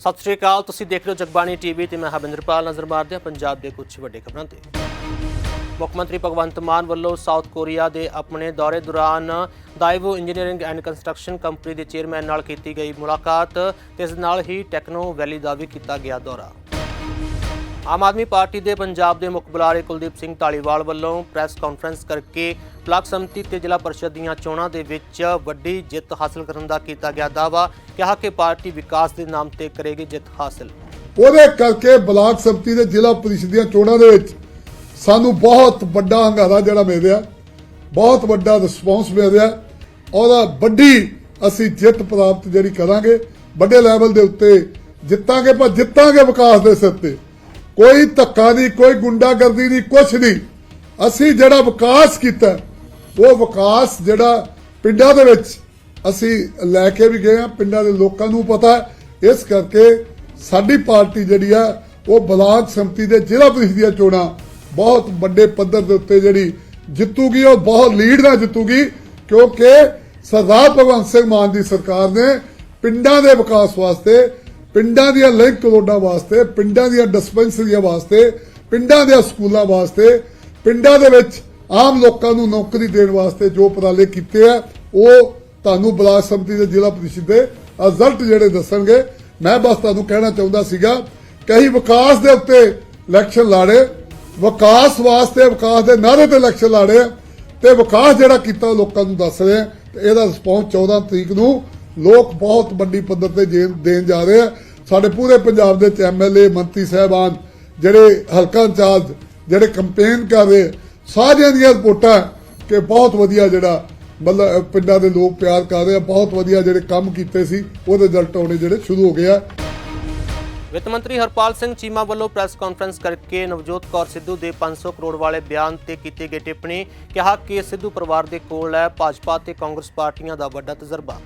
ਸਤਿ ਸ਼੍ਰੀ ਅਕਾਲ, ਤੁਸੀਂ ਦੇਖ ਰਹੇ ਹੋ ਜਗਬਾਣੀ ਟੀਵੀ ਤੇ ਮੈਂ ਹਬਿੰਦਰਪਾਲ ਨਜ਼ਰ ਮਾਰਦੇ ਹਾਂ ਪੰਜਾਬ ਦੇ ਕੁਝ ਵੱਡੇ ਖਬਰਾਂ ਤੇ। ਮੁੱਖ ਮੰਤਰੀ ਭਗਵੰਤ ਮਾਨ ਵੱਲੋਂ ਸਾਊਥ ਕੋਰੀਆ ਦੇ ਆਪਣੇ ਦੌਰੇ ਦੌਰਾਨ Daewoo engineering and construction company ਦੇ ਚੇਅਰਮੈਨ ਨਾਲ ਕੀਤੀ ਗਈ ਮੁਲਾਕਾਤ, ਤੇ ਇਸ ਨਾਲ ਹੀ ਟੈਕਨੋ ਵੈਲੀ ਦਾ ਵੀ ਕੀਤਾ ਗਿਆ ਦੌਰਾ। ਆਮ ਆਦਮੀ ਪਾਰਟੀ ਦੇ ਪੰਜਾਬ ਦੇ ਮੁੱਖ ਬੁਲਾਰੇ ਕੁਲਦੀਪ ਸਿੰਘ ਢਾਲੀਵਾਲ ਵੱਲੋਂ ਪ੍ਰੈਸ ਕਾਨਫਰੰਸ ਕਰਕੇ ਬਲਾਕ ਸੰਮਤੀ ਤੇ ਜ਼ਿਲ੍ਹਾ ਪਰਿਸ਼ਦ ਦੀਆਂ ਚੋਣਾਂ ਦੇ ਵਿੱਚ ਵੱਡੀ ਜਿੱਤ ਹਾਸਲ ਕਰਨ ਦਾ ਕੀਤਾ ਗਿਆ ਦਾਅਵਾ। ਕਿਹਾ ਕਿ ਪਾਰਟੀ ਵਿਕਾਸ ਦੇ ਨਾਮ ਤੇ ਕਰੇਗੀ ਜਿੱਤ ਹਾਸਲ। ਉਹਦੇ ਕਰਕੇ ਬਲਾਕ ਸੰਮਤੀ ਦੇ ਜ਼ਿਲ੍ਹਾ ਪਰਿਸ਼ਦ ਦੀਆਂ ਚੋਣਾਂ ਦੇ ਵਿੱਚ ਸਾਨੂੰ ਬਹੁਤ ਵੱਡਾ ਹੰਗਾਰਾ ਜਿਹੜਾ ਮਿਲ ਰਿਹਾ। ਬਹੁਤ ਵੱਡਾ ਰਿਸਪੌਂਸ ਮਿਲ ਰਿਹਾ। ਉਹਦਾ ਵੱਡੀ ਅਸੀਂ ਜਿੱਤ ਪ੍ਰਾਪਤ ਜਿਹੜੀ ਕਰਾਂਗੇ, ਵੱਡੇ ਲੈਵਲ ਦੇ ਉੱਤੇ ਜਿੱਤਾਂਗੇ, ਪਰ ਜਿੱਤਾਂਗੇ ਵਿਕਾਸ ਦੇ ਸਿਰ ਤੇ। ਕੋਈ ਧੱਕਾ ਨਹੀਂ, ਕੋਈ ਗੁੰਡਾਗਰਦੀ ਨਹੀਂ, ਕੁਛ ਨਹੀਂ। ਅਸੀਂ ਜਿਹੜਾ ਵਿਕਾਸ ਕੀਤਾ, ਉਹ ਵਿਕਾਸ ਜਿਹੜਾ ਪਿੰਡਾਂ ਦੇ ਵਿੱਚ ਅਸੀਂ ਲੈ ਕੇ ਵੀ ਗਏ ਆ ਪਿੰਡਾਂ ਦੇ ਲੋਕਾਂ ਨੂੰ ਪਤਾ ਇਸ ਕਰਕੇ ਸਾਡੀ ਪਾਰਟੀ ਜਿਹੜੀ ਆ, ਉਹ ਬਲਾਕ ਸੰਮਤੀ ਦੇ ਜ਼ਿਲ੍ਹਾ ਪ੍ਰੀਸ਼ਦ ਦੀਆਂ ਚੋਣਾਂ ਬਹੁਤ ਵੱਡੇ ਪੱਧਰ ਦੇ ਉੱਤੇ ਜਿਹੜੀ ਜਿੱਤੂਗੀ, ਉਹ ਬਹੁਤ ਲੀਡ ਨਾਲ ਜਿੱਤੂਗੀ, ਕਿਉਂਕਿ ਸਰਦਾਰ ਭਗਵੰਤ ਸਿੰਘ ਮਾਨ ਦੀ ਸਰਕਾਰ ਨੇ ਪਿੰਡਾਂ ਦੇ ਵਿਕਾਸ ਵਾਸਤੇ ਪਿੰਡਾਂ ਦੀਆਂ ਲਿੰਕ ਰੋਡਾਂ ਵਾਸਤੇ, ਪਿੰਡਾਂ ਦੀਆਂ ਡਿਸਪੈਂਸਰੀਆਂ ਵਾਸਤੇ, ਪਿੰਡਾਂ ਦੇ ਸਕੂਲਾਂ ਵਾਸਤੇ, ਪਿੰਡਾਂ ਦੇ ਵਿੱਚ ਆਮ ਲੋਕਾਂ ਨੂੰ ਨੌਕਰੀ ਦੇਣ ਵਾਸਤੇ ਜੋ ਉਪਰਾਲੇ ਕੀਤੇ ਆ, ਉਹ ਤੁਹਾਨੂੰ ਬਲਾਕ ਸੰਮਤੀ ਦੇ ਜ਼ਿਲ੍ਹਾ ਪ੍ਰੀਸ਼ਦ ਦੇ ਰਿਜ਼ਲਟ ਜਿਹੜੇ ਦੱਸਣਗੇ। ਮੈਂ ਬਸ ਤੁਹਾਨੂੰ ਕਹਿਣਾ ਚਾਹੁੰਦਾ ਸੀਗਾ ਕਿ ਅਸੀਂ ਵਿਕਾਸ ਦੇ ਉੱਤੇ ਇਲੈਕਸ਼ਨ ਲਾੜੇ, ਵਿਕਾਸ ਵਾਸਤੇ, ਵਿਕਾਸ ਦੇ ਨਾਅਰੇ ਤੇ ਇਲੈਕਸ਼ਨ ਲਾੜੇ ਆ, ਤੇ ਵਿਕਾਸ ਜਿਹੜਾ ਕੀਤਾ ਉਹ ਲੋਕਾਂ ਨੂੰ ਦੱਸ ਰਹੇ ਆ, ਤੇ ਇਹਦਾ ਰਿਸਪੌਂਸ 14 ਤਰੀਕ ਨੂੰ ਲੋਕ ਬਹੁਤ ਵੱਡੀ ਪੱਧਰ ਤੇ ਜੇ- ਦੇਣ ਜਾ ਰਹੇ ਆ। ਸਾਡੇ ਪੂਰੇ ਪੰਜਾਬ ਦੇ ਚ ਐਮਐਲਏ ਮੰਤਰੀ ਸਾਹਿਬਾਨ, ਜਿਹੜੇ ਹਲਕਾ ਇੰਚਾਰਜ, ਜਿਹੜੇ ਕੰਪੇਨ ਕਰ ਰਹੇ, ਸਾਰਿਆਂ ਦੀਆਂ ਰਿਪੋਰਟਾਂ ਕਿ ਬਹੁਤ ਵਧੀਆ ਜਿਹੜਾ ਮਤਲਬ ਪਿੰਡਾਂ ਦੇ ਲੋਕ ਪਿਆਰ ਕਰ ਰਹੇ ਆ, ਬਹੁਤ ਵਧੀਆ ਜਿਹੜੇ ਕੰਮ ਕੀਤੇ ਸੀ, ਉਹਦੇ ਰਿਜ਼ਲਟ ਆਉਣੇ ਜਿਹੜੇ ਸ਼ੁਰੂ ਹੋ ਗਏ ਆ। ਵਿੱਤ ਮੰਤਰੀ ਹਰਪਾਲ ਸਿੰਘ ਚੀਮਾ ਵੱਲੋਂ ਪ੍ਰੈਸ ਕਾਨਫਰੰਸ ਕਰਕੇ ਨਵਜੋਤ ਕੌਰ ਸਿੱਧੂ ਦੇ 500 ਕਰੋੜ ਵਾਲੇ ਬਿਆਨ ਤੇ ਕੀਤੀ ਗਏ ਟਿੱਪਣੀ, ਕਿਹਾ ਕਿ ਸਿੱਧੂ ਪਰਿਵਾਰ ਦੇ ਕੋਲ ਹੈ, ਭਾਜਪਾ ਤੇ ਕਾਂਗਰਸ ਪਾਰਟੀਆਂ ਦਾ ਵੱਡਾ ਤਜਰਬਾ।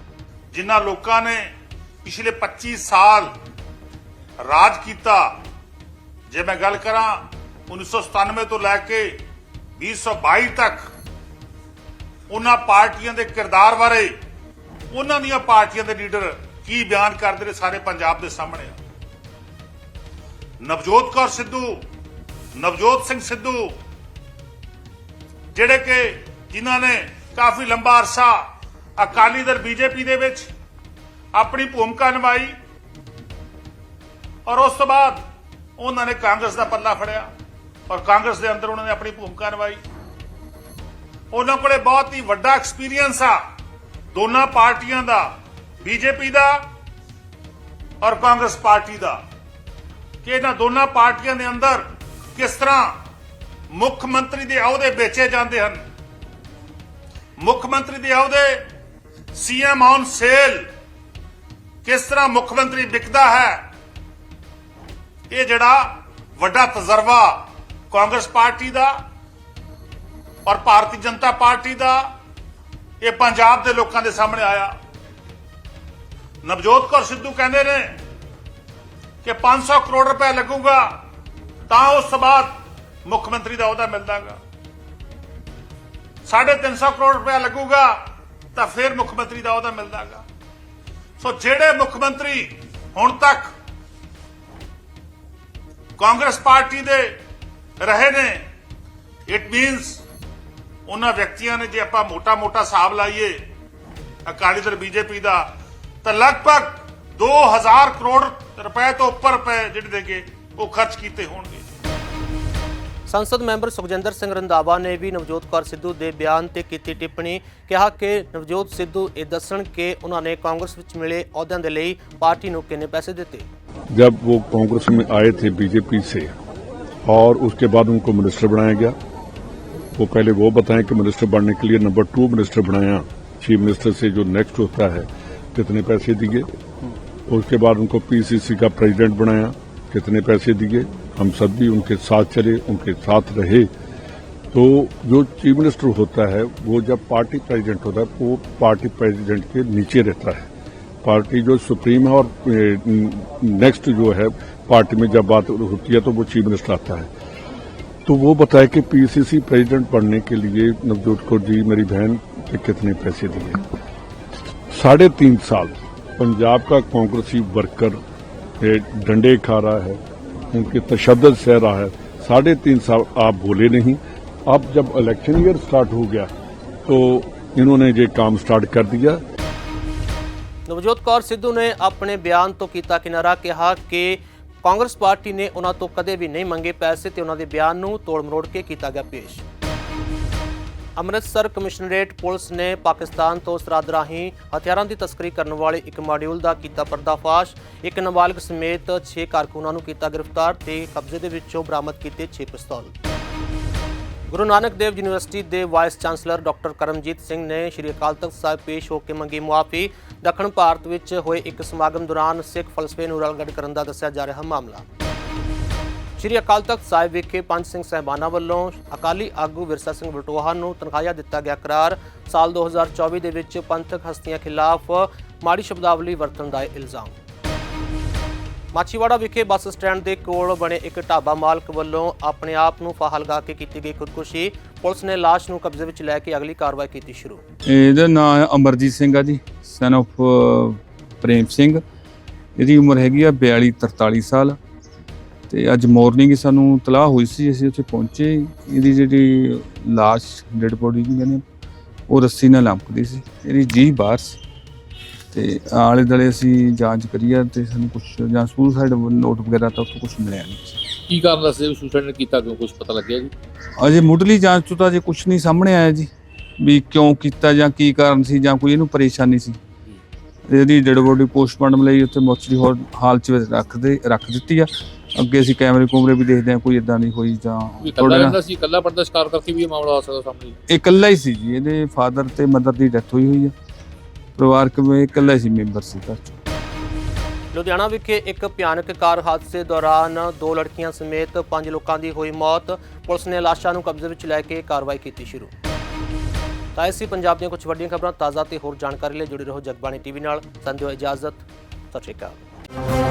ਜਿਨ੍ਹਾਂ ਲੋਕਾਂ ਨੇ ਪਿਛਲੇ 25 ਸਾਲ ਰਾਜ ਕੀਤਾ, ਜੇ ਮੈਂ ਗੱਲ ਕਰਾਂ 1997 ਤੋਂ ਲੈ ਕੇ 2022 ਤੱਕ, ਉਹਨਾਂ ਪਾਰਟੀਆਂ ਦੇ ਕਿਰਦਾਰ ਬਾਰੇ ਉਹਨਾਂ ਦੀਆਂ ਪਾਰਟੀਆਂ ਦੇ ਲੀਡਰ ਕੀ ਬਿਆਨ ਕਰਦੇ ਨੇ ਸਾਰੇ ਪੰਜਾਬ ਦੇ ਸਾਹਮਣੇ ਆ। ਨਵਜੋਤ ਕੌਰ ਸਿੱਧੂ, ਨਵਜੋਤ ਸਿੰਘ ਸਿੱਧੂ, ਜਿਹੜੇ ਕਿ ਜਿਨ੍ਹਾਂ ਨੇ ਕਾਫੀ ਲੰਬਾ ਅਰਸਾ ਅਕਾਲੀ ਦਲ ਬੀਜੇਪੀ ਦੇ ਵਿੱਚ ਆਪਣੀ ਭੂਮਿਕਾ ਨਿਭਾਈ ਔਰ ਉਸ ਤੋਂ ਬਾਅਦ ਉਹਨਾਂ ਨੇ ਕਾਂਗਰਸ ਦਾ ਪੱਲਾ ਫੜਿਆ ਔਰ ਕਾਂਗਰਸ ਦੇ ਅੰਦਰ ਉਹਨਾਂ ਨੇ ਆਪਣੀ ਭੂਮਿਕਾ ਨਿਭਾਈ। ਉਹਨਾਂ ਕੋਲੇ ਬਹੁਤ ਹੀ ਵੱਡਾ ਐਕਸਪੀਰੀਅੰਸ ਆ ਦੋਨਾਂ ਪਾਰਟੀਆਂ ਦਾ, ਬੀਜੇਪੀ ਦਾ ਔਰ ਕਾਂਗਰਸ ਪਾਰਟੀ ਦਾ ਕਿ ਇਹਨਾਂ ਦੋਨਾਂ ਪਾਰਟੀਆਂ ਦੇ ਅੰਦਰ ਕਿਸ ਤਰ੍ਹਾਂ ਮੁੱਖ ਮੰਤਰੀ ਦੇ ਅਹੁਦੇ ਵੇਚੇ ਜਾਂਦੇ ਹਨ। ਮੁੱਖ ਮੰਤਰੀ ਦੇ ਅਹੁਦੇ ਸੀਐਮ ਔਨ ਸੇਲ। ਕਿਸ ਤਰ੍ਹਾਂ ਮੁੱਖ ਮੰਤਰੀ ਵਿਕਦਾ ਹੈ? ਇਹ ਜਿਹੜਾ ਵੱਡਾ ਤਜਰਬਾ ਕਾਂਗਰਸ ਪਾਰਟੀ ਦਾ ਔਰ ਭਾਰਤੀ ਜਨਤਾ ਪਾਰਟੀ ਦਾ, ਇਹ ਪੰਜਾਬ ਦੇ ਲੋਕਾਂ ਦੇ ਸਾਹਮਣੇ ਆਇਆ। ਨਵਜੋਤ ਕੌਰ ਸਿੱਧੂ ਕਹਿੰਦੇ ਨੇ ਕਿ 500 ਕਰੋੜ ਰੁਪਏ ਲੱਗੂਗਾ, ਤਾਂ ਉਸ ਤੋਂ ਬਾਅਦ ਮੁੱਖ ਮੰਤਰੀ ਦਾ ਅਹੁਦਾ ਮਿਲਦਾਗਾ 350 ਕਰੋੜ ਰੁਪਏ ਲੱਗੂਗਾ ਤਾਂ ਫਿਰ ਮੁੱਖ ਮੰਤਰੀ ਦਾ ਅਹੁਦਾ ਮਿਲਦਾਗਾ ਸੋ ਜਿਹੜੇ ਮੁੱਖ ਮੰਤਰੀ ਹੁਣ ਤੱਕ ਕਾਂਗਰਸ ਪਾਰਟੀ ਦੇ ਰਹੇ ਨੇ ਇਟ ਮੀਨਸ ਉਹਨਾਂ ਵਿਅਕਤੀਆਂ ਨੇ ਜੇ ਆਪਾਂ ਮੋਟਾ-ਮੋਟਾ ਹਿਸਾਬ ਲਾਈਏ, ਅਕਾਲੀ ਦਲ ਬੀਜੇਪੀ ਦਾ, ਤਾਂ ਲਗਭਗ 2000 ਕਰੋੜ ਰੁਪਏ ਤੋਂ ਉੱਪਰ ਰੁਪਏ ਜਿਹੜੇ ਦੇਗੇ ਉਹ ਖਰਚ ਕੀਤੇ ਹੋਣਗੇ। ਸੰਸਦ ਮੈਂਬਰ ਸੁਖਜਿੰਦਰ ਸਿੰਘ ਰੰਧਾਵਾ ਨੇ ਵੀ ਨਵਜੋਤ ਕੌਰ ਸਿੱਧੂ ਦੇ ਬਿਆਨ ਤੇ ਕੀਤੀ ਟਿੱਪਣੀ ਕਿਹਾ ਕਿ ਨਵਜੋਤ ਸਿੱਧੂ ਇਹ ਦੱਸਣ ਕਿ ਉਹਨਾਂ ਨੇ ਕਾਂਗਰਸ ਵਿੱਚ ਮਿਲੇ ਅਹੁਦਿਆਂ ਦੇ ਲਈ ਪਾਰਟੀ ਨੂੰ ਕਿੰਨੇ ਪੈਸੇ ਦਿੱਤੇ जब वो कांग्रेस में आए थे बीजेपी से और उसके बाद उनको मिनिस्टर बनाया गया वो पहले वो बताएं कि मिनिस्टर बनने के लिए नंबर टू मिनिस्टर बनाया चीफ मिनिस्टर से जो नेक्स्ट होता है कितने पैसे दिए उसके बाद उनको पीसीसी का प्रेसिडेंट बनाया कितने पैसे दिए हम सब भी उनके साथ चले, उनके साथ रहे। तो जो चीफ मिनिस्टर होता है, वो जब पार्टी प्रेसिडेंट होता है, वो पार्टी प्रेसिडेंट के नीचे रहता है। पार्टी जो सुप्रीम है और नेक्स्ट जो है, पार्टी में जब बात होती है तो वो चीफ मिनिस्टर आता है। तो वो बताए कि पीसीसी प्रेसिडेंट बनने के लिए, नवजोत कौर जी, मेरी बहन, के कितने पैसे दिए? साढ़े तीन साल, पंजाब का कांग्रेसी वर्कर डंडे खा रहा है। उनके तशद सह रहा है साढ़े तीन साल आप बोले नहीं अब जब इलेक्शन ईयर स्टार्ट हो गया तो इन्होंने ये काम स्टार्ट कर दिया ਨਵਜੋਤ ਕੌਰ ਸਿੱਧੂ ਨੇ ਆਪਣੇ ਬਿਆਨ ਤੋਂ ਕੀਤਾ ਕਿਨਾਰਾ ਕਿਹਾ ਕਿ ਕਾਂਗਰਸ ਪਾਰਟੀ ਨੇ ਉਹਨਾਂ ਤੋਂ ਕਦੇ ਵੀ ਨਹੀਂ ਮੰਗੇ ਪੈਸੇ ਤੇ ਉਹਨਾਂ ਦੇ ਬਿਆਨ ਨੂੰ ਤੋੜ ਮਰੋੜ ਕੇ ਕੀਤਾ ਗਿਆ ਪੇਸ਼ ਅੰਮ੍ਰਿਤਸਰ ਕਮਿਸ਼ਨਰੇਟ ਪੁਲਿਸ ਨੇ ਪਾਕਿਸਤਾਨ ਤੋਂ ਸਰਹੱਦ ਰਾਹੀਂ ਹਥਿਆਰਾਂ ਦੀ ਤਸਕਰੀ ਕਰਨ ਵਾਲੇ ਇੱਕ ਮਾਡਿਊਲ ਦਾ ਕੀਤਾ ਪਰਦਾਫਾਸ਼। ਇੱਕ ਨਾਬਾਲਗ ਸਮੇਤ 6 ਕਾਰਕੁਨਾਂ ਨੂੰ ਕੀਤਾ ਗ੍ਰਿਫਤਾਰ ਤੇ ਕਬਜ਼ੇ ਦੇ ਵਿੱਚੋਂ ਬਰਾਮਦ ਕੀਤੇ 6 ਪਿਸਤੌਲ। ਗੁਰੂ ਨਾਨਕ ਦੇਵ ਯੂਨੀਵਰਸਿਟੀ ਦੇ vice chancellor doctor Karamjit Singh ਨੇ ਸ਼੍ਰੀ ਅਕਾਲ ਤਖਤ ਸਾਹਿਬ ਪੇਸ਼ ਹੋ ਕੇ ਮੰਗੀ ਮੁਆਫੀ। ਦੱਖਣ ਭਾਰਤ ਵਿੱਚ ਹੋਏ ਇੱਕ ਸਮਾਗਮ ਦੌਰਾਨ ਸਿੱਖ ਫਲਸਫੇ ਨੂੰ ਰਲਗੜ ਕਰਨ ਦਾ ਦੱਸਿਆ ਜਾ ਰਿਹਾ ਮਾਮਲਾ। ਸ਼੍ਰੀ ਅਕਾਲ ਤਖਤ ਸਾਹਿਬ ਵਿਖੇ ਪੰਜ ਸਿੰਘ ਸਹਿਬਾਨਾਂ ਵੱਲੋਂ ਅਕਾਲੀ ਆਗੂ ਵਿਰਸਾ ਸਿੰਘ ਬਟੋਹਾ ਨੂੰ ਤਨਖਾਹਿਆ ਦਿੱਤਾ ਗਿਆ ਕਰਾਰ। ਸਾਲ 2024 ਦੇ ਵਿੱਚ ਪੰਥਕ ਹਸਤੀਆਂ ਖਿਲਾਫ ਮਾੜੀ ਸ਼ਬਦਾਵਲੀ ਵਰਤਣ ਦਾ ਇਲਜ਼ਾਮ। ਮਾਛੀਵਾੜਾ ਵਿਖੇ ਬੱਸ ਸਟੈਂਡ ਦੇ ਕੋਲ ਬਣੇ ਇੱਕ ਢਾਬਾ ਮਾਲਕ ਵੱਲੋਂ ਆਪਣੇ ਆਪ ਨੂੰ ਫਾਹਾ ਲਗਾ ਕੇ ਕੀਤੀ ਗਈ ਖੁਦਕੁਸ਼ੀ। ਪੁਲਿਸ ਨੇ ਲਾਸ਼ ਨੂੰ ਕਬਜ਼ੇ ਵਿੱਚ ਲੈ ਕੇ ਅਗਲੀ ਕਾਰਵਾਈ ਕੀਤੀ ਸ਼ੁਰੂ। ਇਹਦਾ ਨਾਮ ਹੈ ਅਮਰਜੀਤ ਸਿੰਘ ਆ ਜੀ ਸਨ of ਪ੍ਰੇਮ ਸਿੰਘ। ਇਹਦੀ ਉਮਰ ਹੈਗੀ ਆ 42 43 ਸਾਲ। ਤੇ ਅੱਜ ਮਾਰਨਿੰਗ ਹੀ ਸਾਨੂੰ ਤਲਾਹ ਹੋਈ ਸੀ ਅਸੀਂ ਉੱਥੇ ਪਹੁੰਚੇ। ਇਹਦੀ ਜਿਹੜੀ ਲਾਸ਼ ਡੈਡ ਬੋਡੀ ਨੂੰ ਕਹਿੰਦੇ ਉਹ ਰੱਸੀ ਨਾਲ ਲੰਮਕਦੀ ਸੀ। ਇਹਦੀ ਜੀ ਬਾਹਰ ਸੀ। ਤੇ ਆਲੇ ਦਲੇ ਅਸੀਂ ਜਾਂਚ ਕਰੀ ਆ ਤੇ ਸਾਨੂੰ ਕੁਝ ਜਾਂ ਸੁਸਾਈਡ ਨੋਟ ਵਗੈਰਾ ਤਾਂ ਉੱਥੋਂ ਕੁਝ ਮਿਲਿਆ ਨਹੀਂ। ਕੀ ਕਾਰਨ ਦੱਸਦੇ ਵੀ ਸੁਸਾਈਡ ਨੇ ਕੀਤਾ ਕਿਉਂ ਕੁਝ ਪਤਾ ਲੱਗਿਆ ਜੀ? ਅਜੇ ਮੁੱਢਲੀ ਜਾਂਚ ਤੋਂ ਤਾਂ ਅਜੇ ਕੁਝ ਨਹੀਂ ਸਾਹਮਣੇ ਆਇਆ ਜੀ ਵੀ ਕਿਉਂ ਕੀਤਾ ਜਾਂ ਕੀ ਕਾਰਨ ਸੀ ਜਾਂ ਕੋਈ ਇਹਨੂੰ ਪਰੇਸ਼ਾਨੀ ਸੀ। ਇਹਦੀ ਡੈਡ ਬੋਡੀ ਪੋਸਟਮਾਰਟਮ ਲਈ ਉੱਥੇ ਮੋਚਰੀ ਹਾਲ ਚ ਰੱਖ ਦੇ ਰੱਖ ਦਿੱਤੀ ਆ। ਅੱਗੇ ਅਸੀਂ ਕੈਮਰੇ ਕੁਮਰੇ ਵੀ ਦੇਖਦੇ ਆ ਕੋਈ ਇਦਾਂ ਨਹੀਂ ਹੋਈ ਥੋੜ੍ਹਾ ਇਕੱਲਾ ਜਿਹਾ- ਰਹਿੰਦਾ ਸੀ ਇਕੱਲਾ ਪਰਦਾ ਸ਼ਿਕਾਰ ਕਰਕੇ ਵੀ ਇਹ ਮਾਮਲਾ ਆ ਸਕਦਾ ਸਾਹਮਣੇ? ਇਹ ਇਕੱਲਾ ਹੀ ਸੀ ਜੀ ਇਹਦੇ ਫਾਦਰ ਤੇ ਮਦਰ ਦੀ ਡੈਥ ਹੋਈ ਹੋਈ ਆ। ਪਰਿਵਾਰਕ ਵਿੱਚ ਇਕੱਲਾ ਹੀ ਸੀ ਮੈਂਬਰ ਸੀ ਘਰ ਚ। ਲੁਧਿਆਣਾ ਵਿਖੇ ਇੱਕ ਭਿਆਨਕ ਕਾਰ ਹਾਦਸੇ ਦੌਰਾਨ ਦੋ ਲੜਕੀਆਂ ਸਮੇਤ ਪੰਜ ਲੋਕਾਂ ਦੀ ਹੋਈ ਮੌਤ। ਪੁਲਿਸ ਨੇ ਲਾਸ਼ਾਂ ਨੂੰ ਕਬਜ਼ੇ ਵਿੱਚ ਲੈ ਕੇ ਕਾਰਵਾਈ ਕੀਤੀ ਸ਼ੁਰੂ। ਤਾਂ ਐਸੀ ਪੰਜਾਬ ਦੀਆਂ ਕੁਝ ਵੱਡੀਆਂ ਖਬਰਾਂ ਤਾਜ਼ਾ ਤੇ ਹੋਰ ਜਾਣਕਾਰੀ ਲਈ ਜੁੜੇ ਰਹੋ ਜਗਬਾਣੀ ਟੀਵੀ ਨਾਲ। ਸੰਦਿਓ ਇਜਾਜ਼ਤ ਸਤਿ ਸ਼੍ਰੀ ਅਕਾਲ।